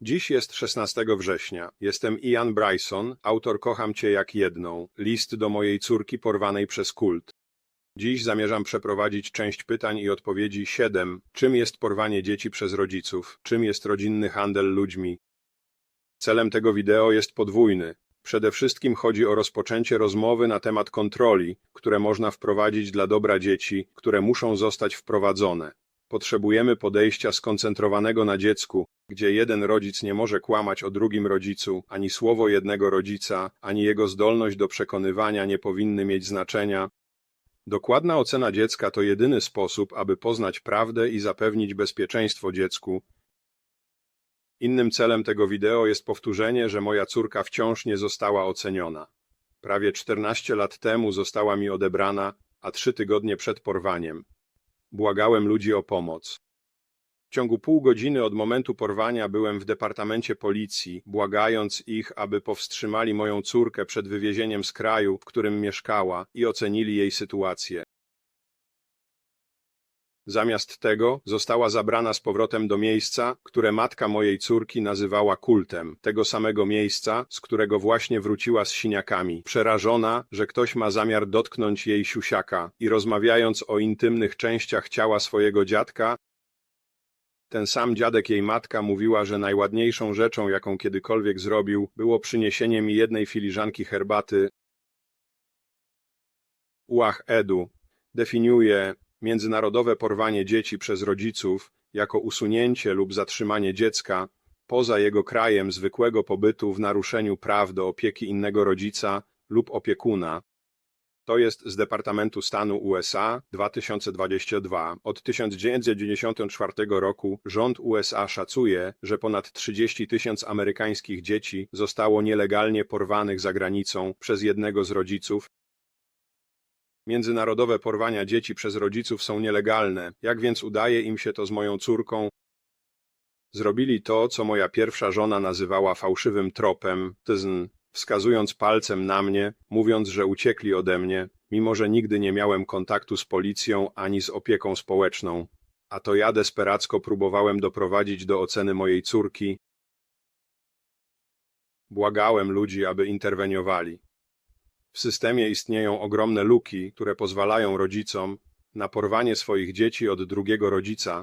Dziś jest 16 września. Jestem Ian Bryson, autor Kocham Cię jak jedną. List do mojej córki porwanej przez kult. Dziś zamierzam przeprowadzić część pytań i odpowiedzi 7. Czym jest porwanie dzieci przez rodziców? Czym jest rodzinny handel ludźmi? Celem tego wideo jest podwójny. Przede wszystkim chodzi o rozpoczęcie rozmowy na temat kontroli, które można wprowadzić dla dobra dzieci, które muszą zostać wprowadzone. Potrzebujemy podejścia skoncentrowanego na dziecku, gdzie jeden rodzic nie może kłamać o drugim rodzicu, ani słowo jednego rodzica, ani jego zdolność do przekonywania nie powinny mieć znaczenia. Dokładna ocena dziecka to jedyny sposób, aby poznać prawdę i zapewnić bezpieczeństwo dziecku. Innym celem tego wideo jest powtórzenie, że moja córka wciąż nie została oceniona. Prawie 14 lat temu została mi odebrana, a trzy tygodnie przed porwaniem. Błagałem ludzi o pomoc. W ciągu pół godziny od momentu porwania byłem w departamencie policji, błagając ich, aby powstrzymali moją córkę przed wywiezieniem z kraju, w którym mieszkała i ocenili jej sytuację. Zamiast tego została zabrana z powrotem do miejsca, które matka mojej córki nazywała kultem, tego samego miejsca, z którego właśnie wróciła z siniakami, przerażona, że ktoś ma zamiar dotknąć jej siusiaka. I rozmawiając o intymnych częściach ciała swojego dziadka, ten sam dziadek jej matka mówiła, że najładniejszą rzeczą, jaką kiedykolwiek zrobił, było przyniesienie mi jednej filiżanki herbaty. Uach Edu. Definiuje międzynarodowe porwanie dzieci przez rodziców jako usunięcie lub zatrzymanie dziecka poza jego krajem zwykłego pobytu w naruszeniu praw do opieki innego rodzica lub opiekuna. To jest z Departamentu Stanu USA 2022. Od 1994 roku rząd USA szacuje, że ponad 30 tysięcy amerykańskich dzieci zostało nielegalnie porwanych za granicą przez jednego z rodziców. Międzynarodowe porwania dzieci przez rodziców są nielegalne. Jak więc udaje im się to z moją córką? Zrobili to, co moja pierwsza żona nazywała fałszywym tropem, tzn wskazując palcem na mnie, mówiąc, że uciekli ode mnie, mimo że nigdy nie miałem kontaktu z policją ani z opieką społeczną. A to ja desperacko próbowałem doprowadzić do oceny mojej córki. Błagałem ludzi, aby interweniowali. W systemie istnieją ogromne luki, które pozwalają rodzicom na porwanie swoich dzieci od drugiego rodzica,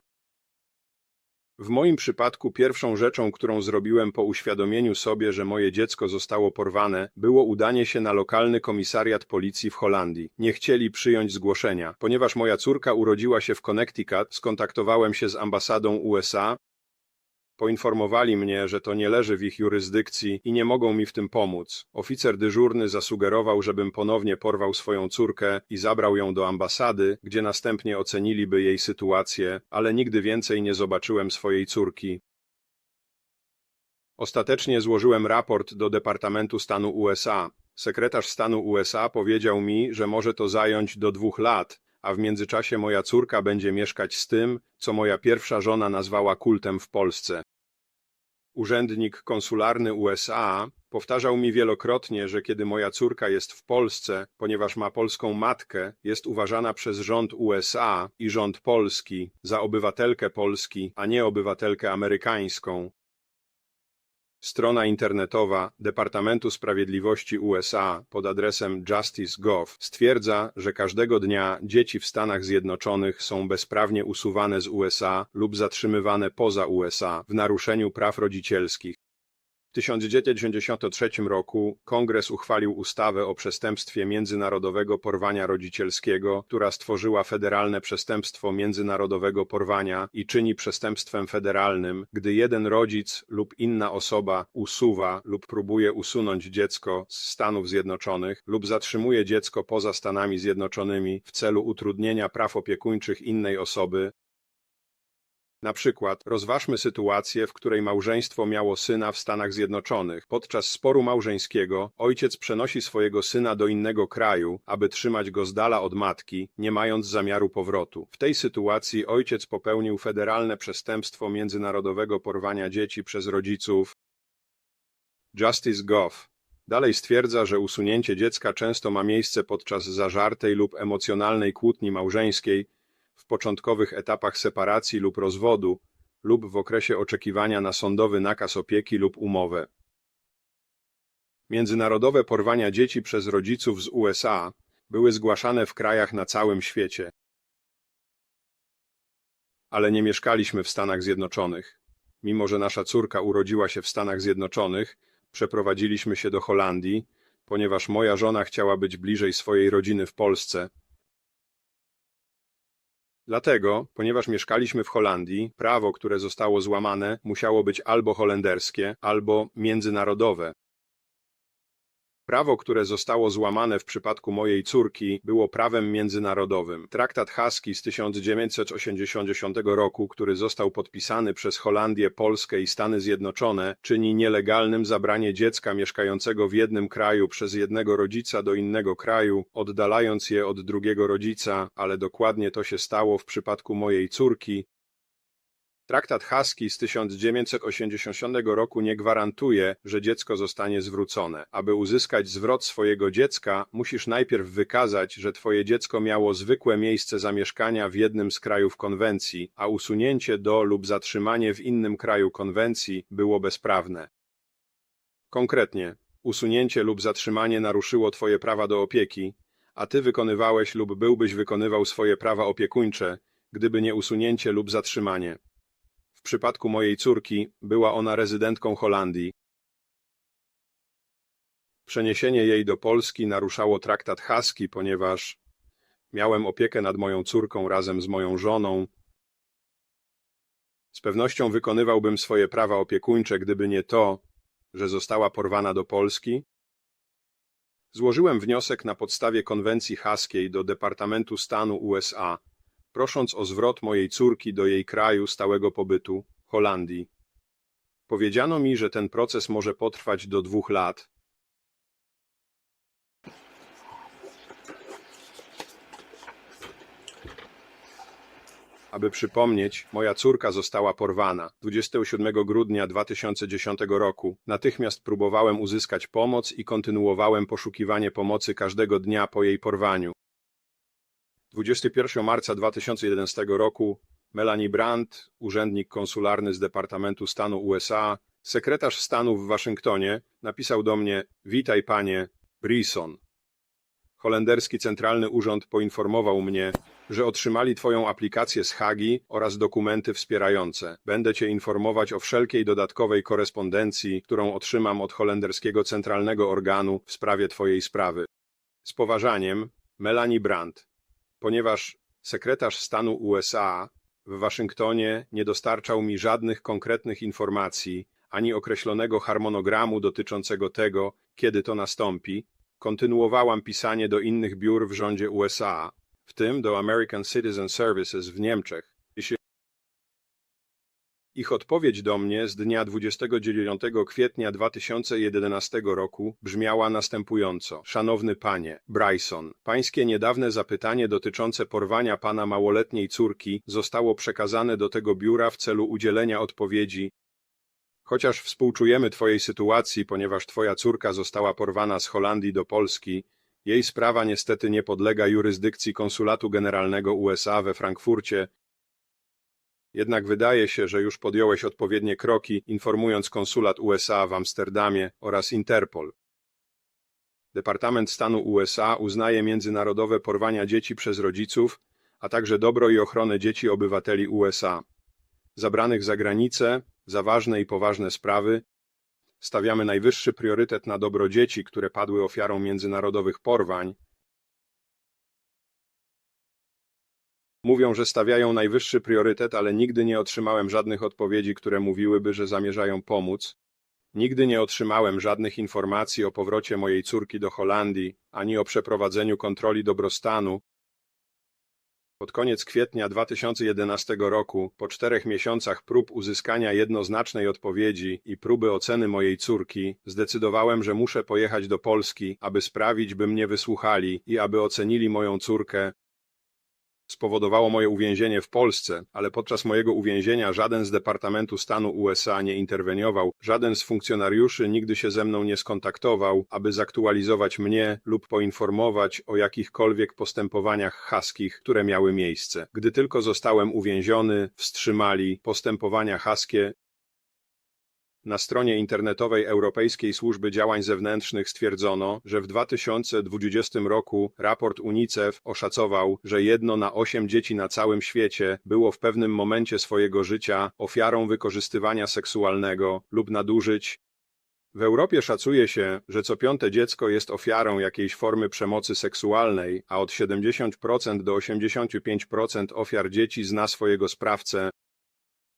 w moim przypadku pierwszą rzeczą, którą zrobiłem po uświadomieniu sobie, że moje dziecko zostało porwane, było udanie się na lokalny komisariat policji w Holandii. Nie chcieli przyjąć zgłoszenia. Ponieważ moja córka urodziła się w Connecticut, skontaktowałem się z ambasadą USA, Poinformowali mnie, że to nie leży w ich jurysdykcji i nie mogą mi w tym pomóc. Oficer dyżurny zasugerował, żebym ponownie porwał swoją córkę i zabrał ją do ambasady, gdzie następnie oceniliby jej sytuację, ale nigdy więcej nie zobaczyłem swojej córki. Ostatecznie złożyłem raport do Departamentu Stanu USA. Sekretarz stanu USA powiedział mi, że może to zająć do dwóch lat, a w międzyczasie moja córka będzie mieszkać z tym, co moja pierwsza żona nazwała kultem w Polsce. Urzędnik konsularny USA powtarzał mi wielokrotnie, że kiedy moja córka jest w Polsce, ponieważ ma polską matkę, jest uważana przez rząd USA i rząd polski za obywatelkę Polski, a nie obywatelkę amerykańską. Strona internetowa Departamentu Sprawiedliwości USA pod adresem justice.gov stwierdza, że każdego dnia dzieci w Stanach Zjednoczonych są bezprawnie usuwane z USA lub zatrzymywane poza USA w naruszeniu praw rodzicielskich. W 1993 roku Kongres uchwalił ustawę o przestępstwie międzynarodowego porwania rodzicielskiego, która stworzyła federalne przestępstwo międzynarodowego porwania i czyni przestępstwem federalnym, gdy jeden rodzic lub inna osoba usuwa lub próbuje usunąć dziecko z Stanów Zjednoczonych lub zatrzymuje dziecko poza Stanami Zjednoczonymi w celu utrudnienia praw opiekuńczych innej osoby, na przykład rozważmy sytuację, w której małżeństwo miało syna w Stanach Zjednoczonych. Podczas sporu małżeńskiego ojciec przenosi swojego syna do innego kraju, aby trzymać go z dala od matki, nie mając zamiaru powrotu. W tej sytuacji ojciec popełnił federalne przestępstwo międzynarodowego porwania dzieci przez rodziców. Justice Goff Dalej stwierdza, że usunięcie dziecka często ma miejsce podczas zażartej lub emocjonalnej kłótni małżeńskiej, w początkowych etapach separacji lub rozwodu lub w okresie oczekiwania na sądowy nakaz opieki lub umowę. Międzynarodowe porwania dzieci przez rodziców z USA były zgłaszane w krajach na całym świecie. Ale nie mieszkaliśmy w Stanach Zjednoczonych. Mimo, że nasza córka urodziła się w Stanach Zjednoczonych, przeprowadziliśmy się do Holandii, ponieważ moja żona chciała być bliżej swojej rodziny w Polsce. Dlatego, ponieważ mieszkaliśmy w Holandii, prawo, które zostało złamane, musiało być albo holenderskie, albo międzynarodowe. Prawo, które zostało złamane w przypadku mojej córki, było prawem międzynarodowym. Traktat Haski z 1980 roku, który został podpisany przez Holandię, Polskę i Stany Zjednoczone, czyni nielegalnym zabranie dziecka mieszkającego w jednym kraju przez jednego rodzica do innego kraju, oddalając je od drugiego rodzica, ale dokładnie to się stało w przypadku mojej córki, Traktat Haski z 1980 roku nie gwarantuje, że dziecko zostanie zwrócone. Aby uzyskać zwrot swojego dziecka, musisz najpierw wykazać, że twoje dziecko miało zwykłe miejsce zamieszkania w jednym z krajów konwencji, a usunięcie do lub zatrzymanie w innym kraju konwencji było bezprawne. Konkretnie, usunięcie lub zatrzymanie naruszyło twoje prawa do opieki, a ty wykonywałeś lub byłbyś wykonywał swoje prawa opiekuńcze, gdyby nie usunięcie lub zatrzymanie. Przypadku mojej córki była ona rezydentką Holandii. Przeniesienie jej do Polski naruszało traktat haski, ponieważ miałem opiekę nad moją córką razem z moją żoną. Z pewnością wykonywałbym swoje prawa opiekuńcze, gdyby nie to, że została porwana do Polski. Złożyłem wniosek na podstawie konwencji haskiej do Departamentu Stanu USA prosząc o zwrot mojej córki do jej kraju stałego pobytu, Holandii. Powiedziano mi, że ten proces może potrwać do dwóch lat. Aby przypomnieć, moja córka została porwana 27 grudnia 2010 roku. Natychmiast próbowałem uzyskać pomoc i kontynuowałem poszukiwanie pomocy każdego dnia po jej porwaniu. 21 marca 2011 roku Melanie Brandt, urzędnik konsularny z Departamentu Stanu USA, sekretarz stanu w Waszyngtonie, napisał do mnie: Witaj, panie Brisson. Holenderski Centralny Urząd poinformował mnie, że otrzymali Twoją aplikację z Hagi oraz dokumenty wspierające. Będę Cię informować o wszelkiej dodatkowej korespondencji, którą otrzymam od holenderskiego centralnego organu w sprawie Twojej sprawy. Z poważaniem, Melanie Brandt ponieważ sekretarz stanu USA w Waszyngtonie nie dostarczał mi żadnych konkretnych informacji ani określonego harmonogramu dotyczącego tego, kiedy to nastąpi, kontynuowałam pisanie do innych biur w rządzie USA, w tym do American Citizen Services w Niemczech, ich odpowiedź do mnie z dnia 29 kwietnia 2011 roku brzmiała następująco. Szanowny panie Bryson, pańskie niedawne zapytanie dotyczące porwania pana małoletniej córki zostało przekazane do tego biura w celu udzielenia odpowiedzi. Chociaż współczujemy twojej sytuacji, ponieważ twoja córka została porwana z Holandii do Polski, jej sprawa niestety nie podlega jurysdykcji konsulatu generalnego USA we Frankfurcie, jednak wydaje się, że już podjąłeś odpowiednie kroki, informując konsulat USA w Amsterdamie oraz Interpol. Departament Stanu USA uznaje międzynarodowe porwania dzieci przez rodziców, a także dobro i ochronę dzieci obywateli USA. Zabranych za granicę, za ważne i poważne sprawy, stawiamy najwyższy priorytet na dobro dzieci, które padły ofiarą międzynarodowych porwań, Mówią, że stawiają najwyższy priorytet, ale nigdy nie otrzymałem żadnych odpowiedzi, które mówiłyby, że zamierzają pomóc. Nigdy nie otrzymałem żadnych informacji o powrocie mojej córki do Holandii, ani o przeprowadzeniu kontroli dobrostanu. Pod koniec kwietnia 2011 roku, po czterech miesiącach prób uzyskania jednoznacznej odpowiedzi i próby oceny mojej córki, zdecydowałem, że muszę pojechać do Polski, aby sprawić, by mnie wysłuchali i aby ocenili moją córkę, spowodowało moje uwięzienie w Polsce, ale podczas mojego uwięzienia żaden z Departamentu Stanu USA nie interweniował, żaden z funkcjonariuszy nigdy się ze mną nie skontaktował, aby zaktualizować mnie lub poinformować o jakichkolwiek postępowaniach haskich, które miały miejsce. Gdy tylko zostałem uwięziony, wstrzymali postępowania haskie na stronie internetowej Europejskiej Służby Działań Zewnętrznych stwierdzono, że w 2020 roku raport UNICEF oszacował, że jedno na osiem dzieci na całym świecie było w pewnym momencie swojego życia ofiarą wykorzystywania seksualnego lub nadużyć. W Europie szacuje się, że co piąte dziecko jest ofiarą jakiejś formy przemocy seksualnej, a od 70% do 85% ofiar dzieci zna swojego sprawcę,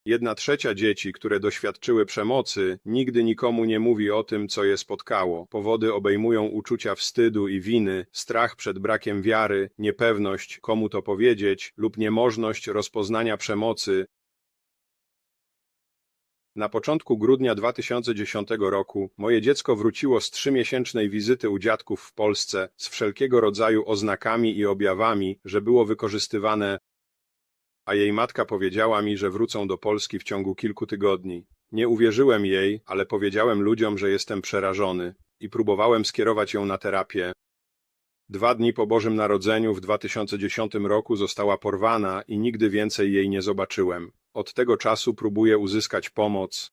Jedna trzecia dzieci, które doświadczyły przemocy, nigdy nikomu nie mówi o tym, co je spotkało. Powody obejmują uczucia wstydu i winy, strach przed brakiem wiary, niepewność, komu to powiedzieć, lub niemożność rozpoznania przemocy. Na początku grudnia 2010 roku moje dziecko wróciło z trzymiesięcznej wizyty u dziadków w Polsce z wszelkiego rodzaju oznakami i objawami, że było wykorzystywane a jej matka powiedziała mi, że wrócą do Polski w ciągu kilku tygodni. Nie uwierzyłem jej, ale powiedziałem ludziom, że jestem przerażony i próbowałem skierować ją na terapię. Dwa dni po Bożym Narodzeniu w 2010 roku została porwana i nigdy więcej jej nie zobaczyłem. Od tego czasu próbuję uzyskać pomoc.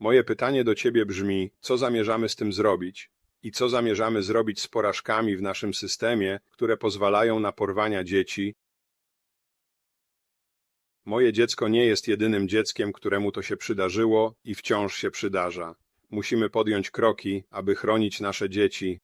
Moje pytanie do ciebie brzmi, co zamierzamy z tym zrobić? I co zamierzamy zrobić z porażkami w naszym systemie, które pozwalają na porwania dzieci, Moje dziecko nie jest jedynym dzieckiem, któremu to się przydarzyło i wciąż się przydarza. Musimy podjąć kroki, aby chronić nasze dzieci,